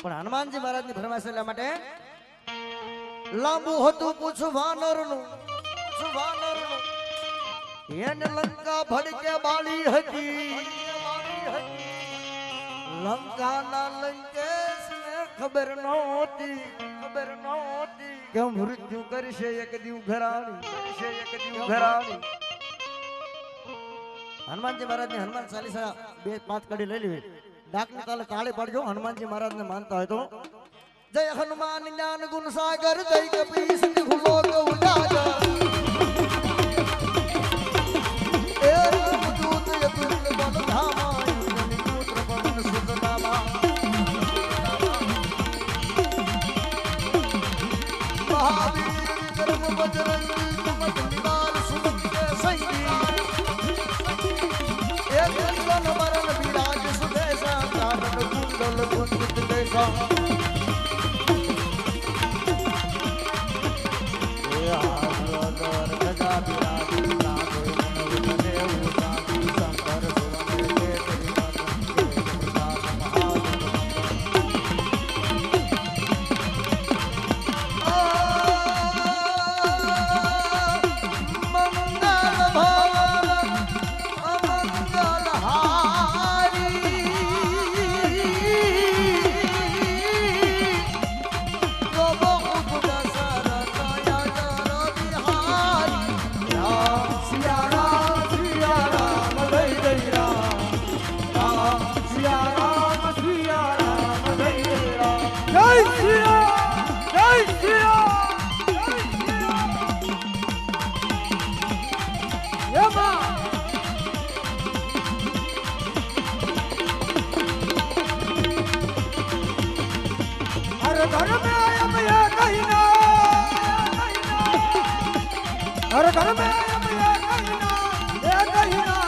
પણ હનુમાનજી મહારાજની ફરમાઈશ એટલા માટે, લાંબુ હતું પૂછું વાનરનું પૂછું વાનરનું. એને લંકા ભડકે બાળી હતી. લંકાના લંકેશને ખબર નહોતી ખબર નહોતી કે મૃત્યુ કરશે એક દીવ ઘરાણી, કરશે એક દીવ ઘરાણી. હનુમાનજી મહારાજની હનુમાન ચાલીસા બે પાંચ કડી લઈ લેવી ડાકની તાલે તાળી પાડજો. હનુમાનજી મહારાજને માનતા હોય તો. જય હનુમાન જ્ઞાન ગુણ સાગર, જય કપીશ નિહુલો ગૌડાગર એક મરણ વિરાજ બલધામા કુંજિત હર ઘર મે અયમ યે કહીના હર ઘર મે અયમ યે કહીના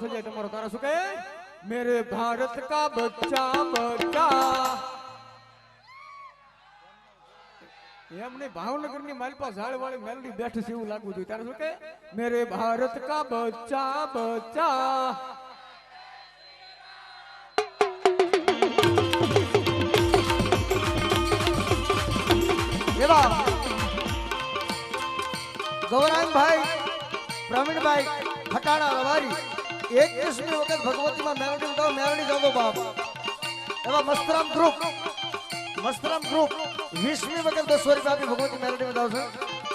થઈ જાય તમારો તારા શું કહે? મેરે ભારત કા બચ્ચા બચ્ચા. એમને ભાવનગરની માલપા ઝાડ વાળી મેલડી બેઠ છે એવું લાગવું જોઈએ. ત્યારે શું કે મેરે ભારત કા બચ્ચા બચ્ચા. એવા. ગૌરાંગભાઈ, પ્રવીણભાઈ, ખટાણા, રવારી એકવીસમી વખત ભગવતીમાં મેલડી ઉઠાવો એવા મસ્તરામ ગ્રુપ મસ્તરામ ગ્રુપ વીસમી વખત બસો રૂપિયા આપી ભગવતી મેલડી વધાવશે